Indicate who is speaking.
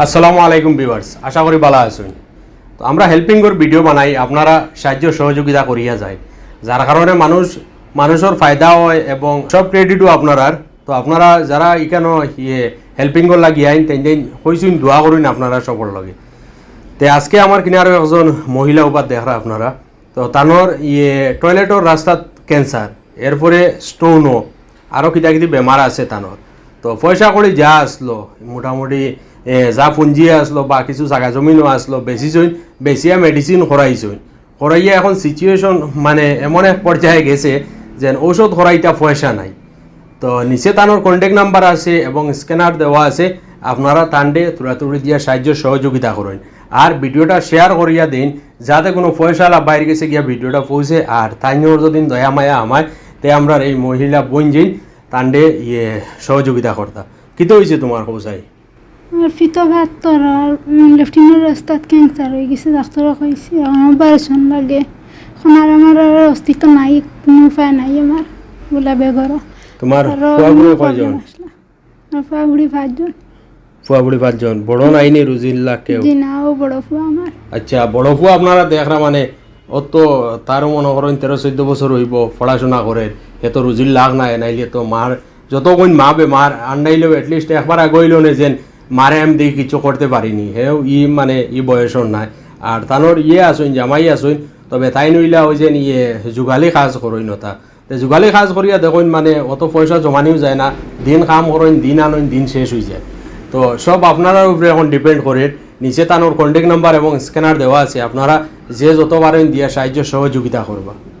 Speaker 1: আসসালামু আলাইকুম ভিউয়ার্স, আশা করি ভালো আছেন। তো আমরা হেল্পিংয়ের ভিডিও বানাই, আপনারা সাহায্য সহযোগিতা করিয়া যায়। যার কারণে মানুষ, মানুষের ফায়দা হয় এবং সব ক্রেডিটও আপনারার। তো আপনারা যারা ইখানো ইয়ে হেল্পিংয়ের লাগি আইন তেন তেন হইছুন দোয়া করুন আপনারা সবর লগে। তে আজকে আমার কিনারে একজন মহিলা উপাত দেখা আপনারা। তো তানোর ইয়ে টয়লেটর রাস্তাত ক্যান্সার এরপরে স্টোনও আরও কিতা কিতি বেমার আছে তানোর। তো পয়সা করে যা আসলো, মোটামুটি যা পুঞ্জি আসলো বা কিছু জাগা জমিনও আসলো বেশিছইন বেশিয়া মেডিসিন করাইছইন করাইয়া এখন সিচুয়েশন মানে এমন এক পর্যায়ে গেছে যে ঔষধ করাইতা পয়সা নাই। তো নিচে তানোর কন্ট্যাক্ট নাম্বার আছে এবং স্ক্যানার দেওয়া আছে। আপনারা তান্ডে তুড়াতুড়ি দিয়া সাহায্য সহযোগিতা করেন আর ভিডিওটা শেয়ার করিয়া দিন, যাতে কোনো পয়সালা বাইরে গেছে গিয়া ভিডিওটা পৌঁছে। আর তাইনোর যদি দয়া মায়া আমায়, তে আমরা এই মহিলা বোন যেন তান্ডে ইয়ে সহযোগিতা করতা কিতো হয়েছে তোমার পৌঁছাই
Speaker 2: আর ফিতো ভাত তোর লেফটিনের রাস্তাত ক্যান্সার হয়ে গেছে ডাক্তার কইছে আমার অপারেশন লাগে। এখন আর আমার অস্তিত্ব নাই কোনো উপায় নাই আমার বলে বেগর
Speaker 1: তোমার ফুয়াবুড়ি কয়জন?
Speaker 2: আর ফুয়াবুড়ি পাঁচজন
Speaker 1: বড় নাইনি রুজিল্লা কেউ?
Speaker 2: জি না ও বড় ফুয়া আমার
Speaker 1: আচ্ছা বড় ফুয়া আপনারা দেখরা মানে অত তারও মনে করেন তেরো চোদ্দ বছর হইব পড়াশোনা করে এত রুজির লাগ নাই নাইলে তো মার যত কোন মা বেমার আর নাইলেও এটলিস্ট একবার আগইল নে যেন মারে আমি দেখি কিছু করতে পারিনি। হেও ই মানে ই বয়সর নাই। আর তানোর ইয়ে আসুন জামাই আসুন তবে তাই নইলা ওই যে ইয়ে যুগালি কাজ করইন তা যুগালি কাজ করিয়া দেখুন মানে অত পয়সা জমানিও যায় না, দিন কাম করেন দিন আনুন, দিন শেষ হয়ে যায়। তো সব আপনারা উপরে এখন ডিপেন্ড করে নিচে তানোর কন্ট্যাক্ট নাম্বার এবং স্ক্যানার দেওয়া আছে, আপনারা যে যত পারেন দিয়া সাহায্য সহযোগিতা করবা